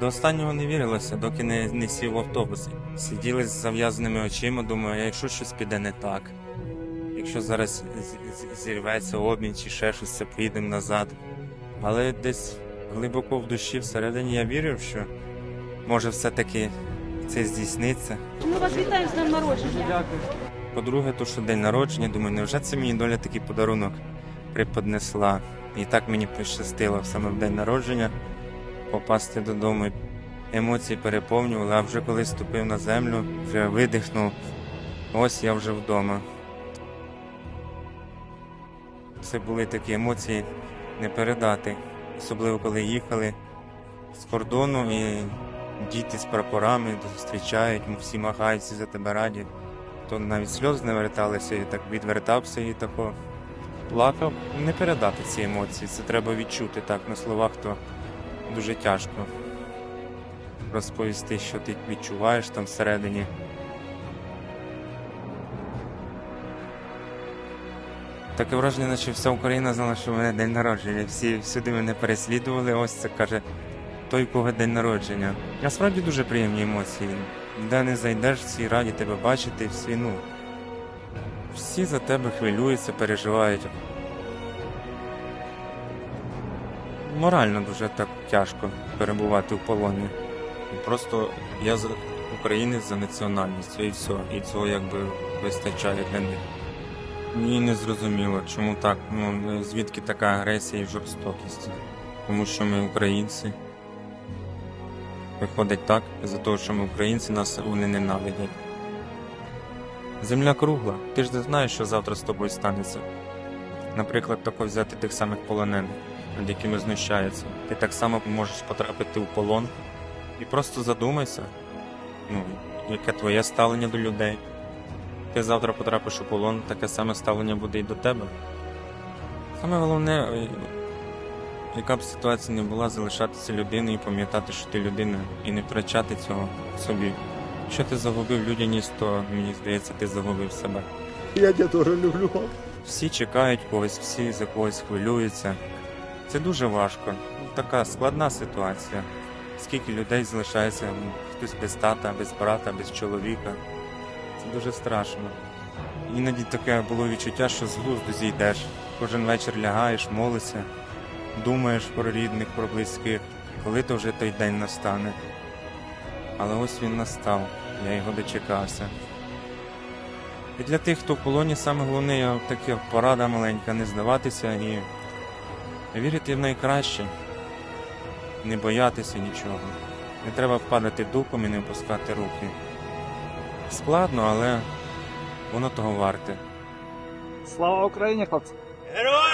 До останнього не вірилося, доки не, не сів в автобус. Сиділи з зав'язаними очима, думаю, а якщо щось піде не так. Якщо зараз зірветься обмін чи ще щось, це поїдемо назад. Але десь глибоко в душі всередині я вірив, що може все-таки це здійсниться. Ми вас вітаємо з днем народження. По-друге, то що день народження, думаю, невже це мені доля такий подарунок преподнесла. І так мені пощастило саме в день народження попасти додому. Емоції переповнювали, а вже коли ступив на землю, вже видихнув. Ось я вже вдома. Це були такі емоції не передати. Особливо коли їхали з кордону і діти з прапорами зустрічають, всі магають, всі за тебе раді то навіть сльози не верталися, і так відвертався і тако плакав. Не передати ці емоції, це треба відчути так на словах, то дуже тяжко розповісти, що ти відчуваєш там всередині. Таке враження, наче вся Україна знала, що в мене день народження. Всі всюди мене переслідували. Ось це каже той, кого день народження. Насправді дуже приємні емоції. Де не зайдеш, всі раді тебе бачити, всі, ну. Всі за тебе хвилюються, переживають. Морально дуже так тяжко перебувати в полоні. Просто я за українець за національністю і все. І цього якби вистачає для них. Мені не зрозуміло, чому так. Ну, звідки така агресія і жорстокість? Тому що ми українці. Виходить так, за того, що ми українці, нас вони ненавидять. Земля кругла, ти ж не знаєш, що завтра з тобою станеться. Наприклад, тако взяти тих самих полонених, над якими знущаються. Ти так само можеш потрапити у полон і просто задумайся, ну, яке твоє ставлення до людей. Ти завтра потрапиш у полон, таке саме ставлення буде і до тебе. Саме головне, е, яка б ситуація не була, залишатися людиною і пам'ятати, що ти людина, і не втрачати цього в собі. Якщо ти загубив людяність, то мені здається, ти загубив себе. Я тебя тоже люблю. Всі чекають когось, всі за когось хвилюються. Це дуже важко. Така складна ситуація. Скільки людей залишається, хтось без тата, без брата, без чоловіка. Це дуже страшно. Іноді таке було відчуття, що з глузду зійдеш. Кожен вечір лягаєш, молишся, думаєш про рідних, про близьких, коли то вже той день настане. Але ось він настав, я його дочекався. І для тих, хто в полоні, саме головне, я така порада маленька, не здаватися і вірити в найкраще, не боятися нічого. Не треба впадати духом і не опускати руки. Складно, але воно того варте. Слава Україні, хлопці! Героям